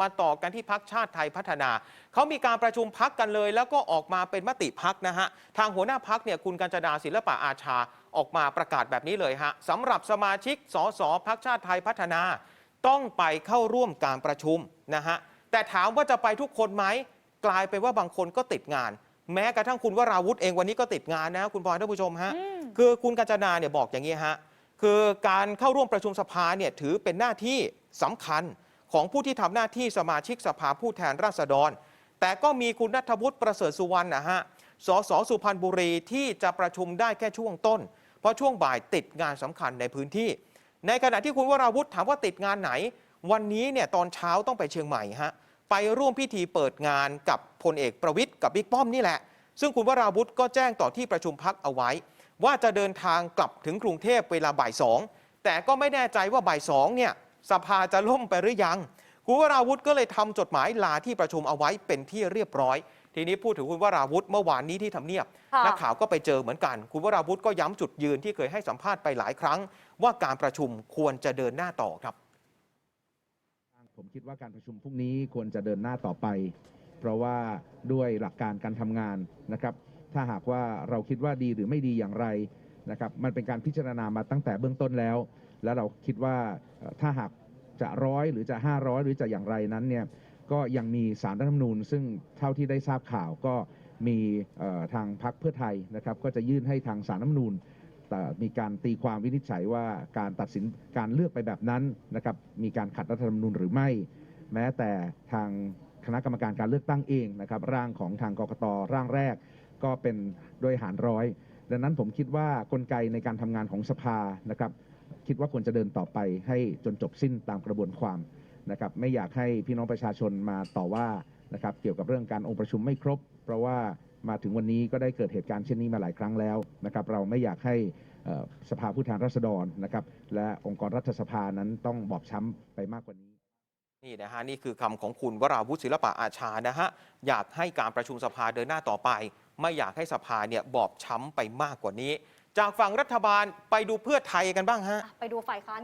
มาต่อกันที่พักชาติไทยพัฒนา เขามีการประชุมพักกันเลย แล้วก็ออกมาเป็นมติพักนะฮะ ทางหัวหน้าพักเนี่ยคุณกัญจนาศิลปะอาชาออกมาประกาศแบบนี้เลยฮะสำหรับสมาชิกสสพักชาติไทยพัฒนา ต้องไปเข้าร่วมการประชุมนะฮะ แต่ถามว่าจะไปทุกคนไหมกลายเป็นว่าบางคนก็ติดงาน แม้กระทั่งคุณวราวุธเองวันนี้ก็ติดงานนะคุณพลอยท่านผู้ชมฮะอืมคือคุณกัญจนาเนี่ยบอกอย่างนี้ฮะคือการเข้าร่วมประชุมสภาเนี่ยถือเป็นหน้าที่สำคัญ ของผู้ที่ทำหน้าที่สมาชิกสภาผู้แทนราษฎร แต่ก็มีคุณนัทวุฒิประเสริฐสุวรรณนะฮะสสสุพรรณบุรีที่จะประชุมได้แค่ช่วงต้น เพราะช่วงบ่ายติดงานสำคัญในพื้นที่ ในขณะที่คุณวราวุธถามว่าติดงานไหน วันนี้เนี่ยตอนเช้าต้องไปเชียงใหม่ฮะไปร่วมพิธีเปิดงานกับพลเอกประวิทย์กับบิ๊กป้อมนี่แหละ ซึ่งคุณวราวุธก็แจ้งต่อที่ประชุมพักเอาไว้ ว่าจะเดินทางกลับถึงกรุงเทพเวลาบ่ายสองแต่ก็ไม่แน่ใจว่าบ่ายสองเนี่ย สภาจะล่มไปหรือยังคุณวราวุธก็เลยทำจดหมายลาที่ประชุมเอาไว้เป็นที่เรียบร้อย ทีนี้พูดถึงคุณวราวุธเมื่อวานนี้ที่ทำเนียบค่ะนักข่าวก็ไปเจอเหมือนกัน คุณวราวุธก็ย้ำจุดยืนที่เคยให้สัมภาษณ์ไปหลายครั้ง ว่าการประชุมควรจะเดินหน้าต่อครับ ผมคิดว่าการประชุมพรุ่งนี้ควรจะเดินหน้าต่อไป เพราะว่าด้วยหลักการการทำงานนะครับ ถ้าหากว่าเราคิดว่าดีหรือไม่ดีอย่างไรนะครับ มันเป็นการพิจารณามาตั้งแต่เบื้องต้นแล้ว แล้วเราคิดว่าถ้าหากจะร้อยหรือจะ 500 หรือจะอย่างไรนั้นเนี่ยก็ยังมีสารรัฐธรรมนูญ ซึ่งเท่าที่ได้ทราบข่าวก็มีทางพรรคเพื่อไทยนะครับ ก็จะยื่นให้ทางสารรัฐธรรมนูญมีการตีความวินิจฉัยว่าการตัดสินการเลือกไปแบบนั้นนะครับมีการขัดรัฐธรรมนูญหรือไม่ แม้แต่ทางคณะกรรมการการเลือกตั้งเองนะครับร่างของทางกกตร่างแรก ก็เป็นโดยหารร้อย ดังนั้นผมคิดว่ากลไกในการทำงานของสภานะครับ คิดว่าควรจะเดินต่อไปให้จนจบสิ้นตามกระบวนความนะครับไม่อยากให้พี่น้องประชาชนมาต่อว่านะครับเกี่ยวกับเรื่องการองค์ประชุมไม่ครบ เพราะว่ามาถึงวันนี้ก็ได้เกิดเหตุการณ์เช่นนี้มาหลายครั้งแล้วนะครับเราไม่อยากให้สภาผู้แทนราษฎรนะครับและองค์กรรัฐสภานั้นต้องบอบช้ำไปมากกว่านี้นี่นะฮะนี่คือคำของคุณวราวุฒิศิลปะอาชานะฮะอยากให้การประชุมสภาเดินหน้าต่อไป ไม่อยากให้สภาเนี่ยบอบช้ำไปมากกว่านี้ จากฝั่งรัฐบาลไปดูเพื่อไทยกันบ้างฮะ ไปดูฝ่ายค้าน